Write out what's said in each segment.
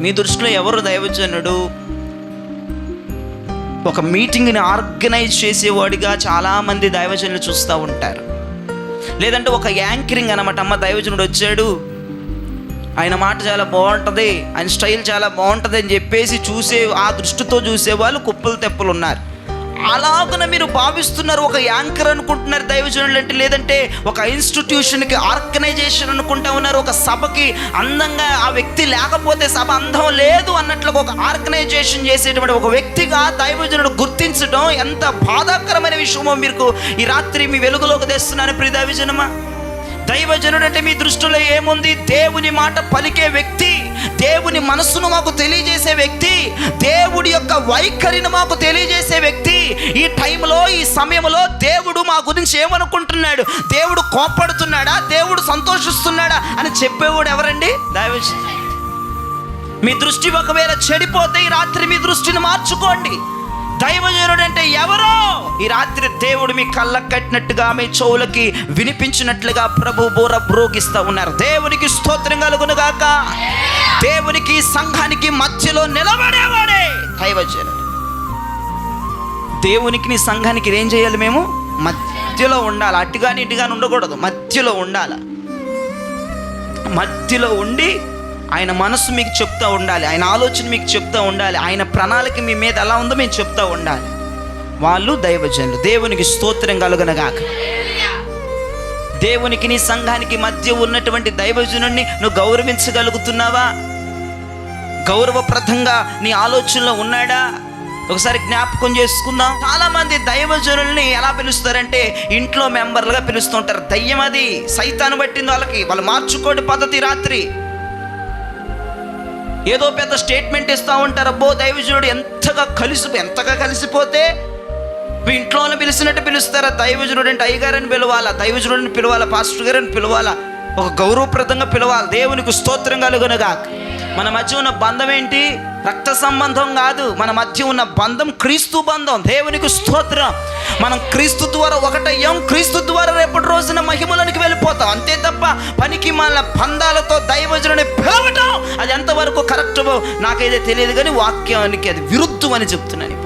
మీ దృష్టిలో ఎవరు దైవజనుడు? ఒక మీటింగ్ని ఆర్గనైజ్ చేసేవాడిగా చాలామంది దైవజనులు చూస్తూ ఉంటారు. లేదంటే ఒక యాంకరింగ్ అనమాట అమ్మ దైవజనుడు వచ్చాడు. ఆయన మాట చాలా బాగుంటుంది ఆయన స్టైల్ చాలా బాగుంటుంది అని చెప్పేసి చూసే ఆ దృష్టితో చూసేవాళ్ళు కుప్పలు తెప్పలు ఉన్నారు. అలాగున మీరు భావిస్తున్నారు ఒక యాంకర్ అనుకుంటున్నారు దైవజనులు అంటే లేదంటే ఒక ఇన్స్టిట్యూషన్కి ఆర్గనైజేషన్ అనుకుంటా ఉన్నారు ఒక సభకి అందంగా ఆ వ్యక్తి లేకపోతే సభ అందం లేదు అన్నట్లుగా ఒక ఆర్గనైజేషన్ చేసేటువంటి ఒక వ్యక్తిగా దైవజనుడు గుర్తించడం ఎంత బాధాకరమైన విషయమో మీకు ఈ రాత్రి మీ వెలుగులోకి తెస్తున్నాను ప్రియ దైవజనమా? దైవజనుడు అంటే మీ దృష్టిలో ఏముంది? దేవుని మాట పలికే వ్యక్తి దేవుని మనస్సును మాకు తెలియజేసే వ్యక్తి దేవుడి యొక్క వైఖరిని మాకు తెలియజేసే వ్యక్తి. ఈ టైంలో ఈ సమయంలో దేవుడు మా గురించి ఏమనుకుంటున్నాడు? దేవుడు కోపడుతున్నాడా దేవుడు సంతోషిస్తున్నాడా? అని చెప్పేవాడు ఎవరండి? దైవజనుడు. మీ దృష్టి ఒకవేళ చెడిపోతే ఈ రాత్రి మీ దృష్టిని మార్చుకోండి. దైవజనుడు అంటే ఎవరో ఈ రాత్రి దేవుడు మీ కళ్ళకు కట్టినట్టుగా మీ చెవులకి వినిపించినట్లుగా ప్రభు బోర బ్రోగిస్తూ ఉన్నారు. దేవునికి స్తోత్రం కలుగును గాక దేవునికి సంఘానికి మధ్యలో నిలబడేవాడే. దైవజనుడు. దేవునికి నీ సంఘానికి ఏం చేయాలి మేము? మధ్యలో ఉండాలి. అటుగాని ఇటుగాని ఉండకూడదు. మధ్యలో ఉండాలి. మధ్యలో ఉండి ఆయన మనసు మీకు చెప్తూ ఉండాలి. ఆయన ఆలోచన మీకు చెప్తూ ఉండాలి. ఆయన ప్రణాళిక మీ మీద ఎలా ఉందో మేము చెప్తూ ఉండాలి. వాళ్ళు దైవజనులు. దేవునికి స్తోత్రం కలుగనగాక. దేవునికి నీ సంఘానికి మధ్య ఉన్నటువంటి దైవజనుడిని నువ్వు గౌరవించగలుగుతున్నావా? గౌరవప్రదంగా నీ ఆలోచనలో ఉన్నాడా? ఒకసారి జ్ఞాపకం చేసుకుందాం. చాలా మంది దైవజనుల్ని ఎలా పిలుస్తారంటే ఇంట్లో మెంబర్లుగా పిలుస్తుంటారు. దయ్యం అది. సైతాన్ని పట్టింది వాళ్ళకి. వాళ్ళు మార్చుకోండి పద్ధతి రాత్రి. ఏదో పెద్ద స్టేట్మెంట్ ఇస్తూ ఉంటారు. అబ్బో దైవజనుడు ఎంతగా కలిసి ఎంతగా కలిసిపోతే మీ ఇంట్లో పిలిచినట్టు పిలుస్తారా? దైవజనుడు అంటే అయ్యగారని పిలవాలా? దైవజనుడిని పిలవాలా? పాస్టర్ గారిని పిలవాలా? ఒక గౌరవప్రదంగా పిలవాలి. దేవునికి స్తోత్రం కలుగునగా. మన మధ్య ఉన్న బంధం ఏంటి? రక్త సంబంధం కాదు. మన మధ్య ఉన్న బంధం క్రీస్తు బంధం. దేవునికి స్తోత్రం. మనం క్రీస్తు ద్వారా ఒకటయ్యాం. క్రీస్తు ద్వారా రేపటి రోజున మహిమలోనికి వెళ్ళిపోతాం. అంతే తప్ప పనికి మన బంధాలతో దైవజులని పిలవటం అది ఎంతవరకు కరెక్ట్ నాకైతే తెలియదు కానీ వాక్యానికి అది విరుద్ధం అని చెప్తున్నాను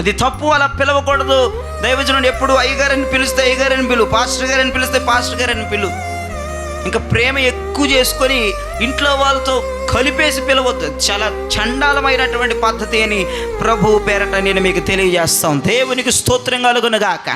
అది తప్పు అలా పిలవకూడదు. దైవజనుడు ఎప్పుడు అయ్యగారని పిలిస్తే అయ్యగారని పిలు పాస్టర్ గారని పిలిస్తే పాస్టర్ గారని పిలు. ఇంకా ప్రేమ ఎక్కువ చేసుకొని ఇంట్లో వాళ్ళతో కలిపేసి పిలవద్దు. చాలా చండాలమైనటువంటి పద్ధతి అని ప్రభు పేరట నేను మీకు తెలియజేస్తాం. దేవునికి స్తోత్రం కలుగునుగాక